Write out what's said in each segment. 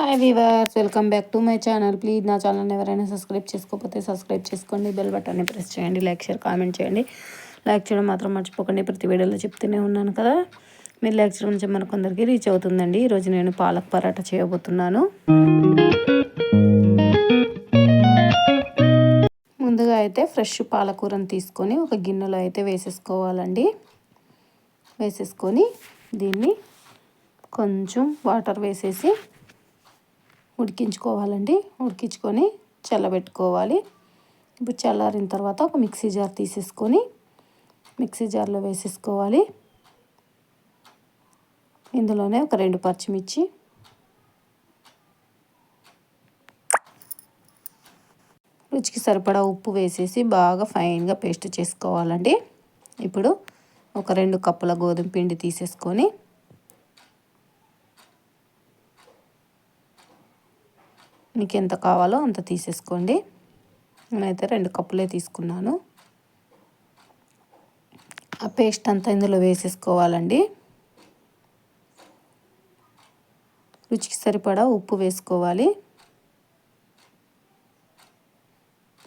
Hi viewers welcome back to my channel please నా ఛానల్ని ఎవరైనా సబ్స్క్రైబ్ చేసుకోకపోతే సబ్స్క్రైబ్ చేసుకోండి. బెల్ బటన్ని ప్రెస్ చేయండి. లైక్ షేర్ కామెంట్ చేయండి. లైక్ చేయడం మాత్రం మర్చిపోకండి. ప్రతి వీడియోలో చెప్తూనే ఉన్నాను కదా. మీరు లైక్ చేయడం నుంచి మన కొందరికి రీచ్ అవుతుందండి ఈరోజు నేను పాలక్ పరాటా చేయబోతున్నాను. ముందుగా అయితే ఫ్రెష్ పాలకూరను తీసుకొని ఒక గిన్నెలో అయితే వేసేసుకోవాలండి. వేసేసుకొని దీన్ని కొంచెం వాటర్ వేసేసి ఉడికించుకోవాలండి. ఉడికించుకొని చల్లబెట్టుకోవాలి. ఇప్పుడు చల్లారిన తర్వాత ఒక మిక్సీ జార్ తీసేసుకొని మిక్సీ జార్లో వేసేసుకోవాలి. ఇందులోనే ఒక రెండు పచ్చిమిర్చి. రుచికి సరిపడా ఉప్పు వేసేసి బాగా ఫైన్గా పేస్ట్ చేసుకోవాలండి. ఇప్పుడు ఒక రెండు కప్పుల గోధుమ పిండి తీసేసుకొని మీకు ఎంత కావాలో అంత తీసేసుకోండి. నేనైతే రెండు కప్పులే తీసుకున్నాను. ఆ పేస్ట్ అంతా ఇందులో వేసేసుకోవాలండి. రుచికి సరిపడా ఉప్పు వేసుకోవాలి.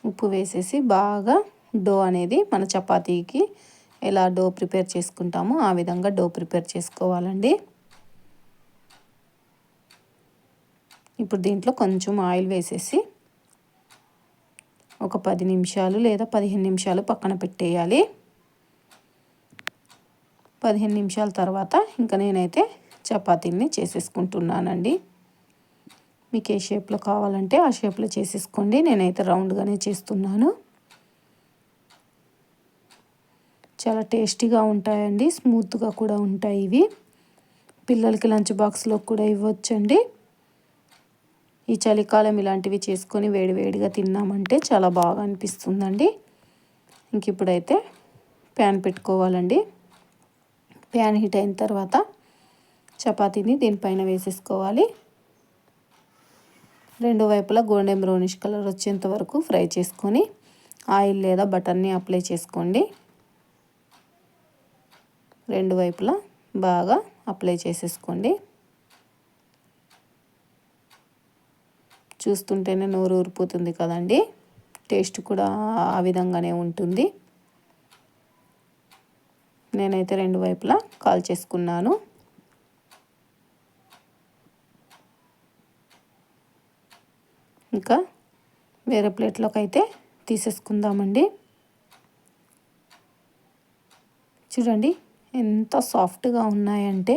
ఉప్పు వేసేసి బాగా డో అనేది మన చపాతీకి ఎలా డో ప్రిపేర్ చేసుకుంటామో ఆ విధంగా డో ప్రిపేర్ చేసుకోవాలండి. ఇప్పుడు దీంట్లో కొంచెం ఆయిల్ వేసేసి ఒక పది నిమిషాలు లేదా పదిహేను నిమిషాలు పక్కన పెట్టేయాలి. పదిహేను నిమిషాల తర్వాత ఇంకా నేనైతే చపాతీని చేసేసుకుంటున్నానండి. మీకు ఏ షేప్లో కావాలంటే ఆ షేప్లో చేసేసుకోండి. నేనైతే రౌండ్గానే చేస్తున్నాను. చాలా టేస్టీగా ఉంటాయండి. స్మూత్గా కూడా ఉంటాయి ఇవి. పిల్లలకి లంచ్ బాక్స్లో కూడా ఇవ్వచ్చండి. ఈ చలికాలం ఇలాంటివి చేసుకొని వేడివేడిగా తిన్నామంటే చాలా బాగా అనిపిస్తుందండి. ఇంక ఇప్పుడైతే ప్యాన్ పెట్టుకోవాలండి. ప్యాన్ హీట్ అయిన తర్వాత చపాతీని దీనిపైన వేసేసుకోవాలి. రెండు వైపులా గోల్డెన్ బ్రౌనిష్ కలర్ వచ్చేంత వరకు ఫ్రై చేసుకొని ఆయిల్ లేదా బటర్ని అప్లై చేసుకోండి. రెండు వైపులా బాగా అప్లై చేసేసుకోండి. చూస్తుంటేనే నోరు ఊరిపోతుంది కదండి. టేస్ట్ కూడా ఆ విధంగానే ఉంటుంది. నేనైతే రెండు వైపులా కాల్ చేసుకున్నాను. ఇంకా వేరే ప్లేట్లోకి అయితే తీసేసుకుందామండి. చూడండి ఎంత సాఫ్ట్గా ఉన్నాయంటే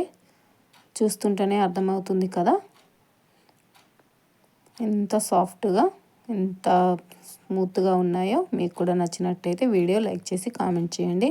చూస్తుంటేనే అర్థమవుతుంది కదా. ఎంత సాఫ్ట్గా ఎంత స్మూత్గా ఉన్నాయో మీకు కూడా నచ్చినట్టయితే వీడియో లైక్ చేసి కామెంట్ చేయండి.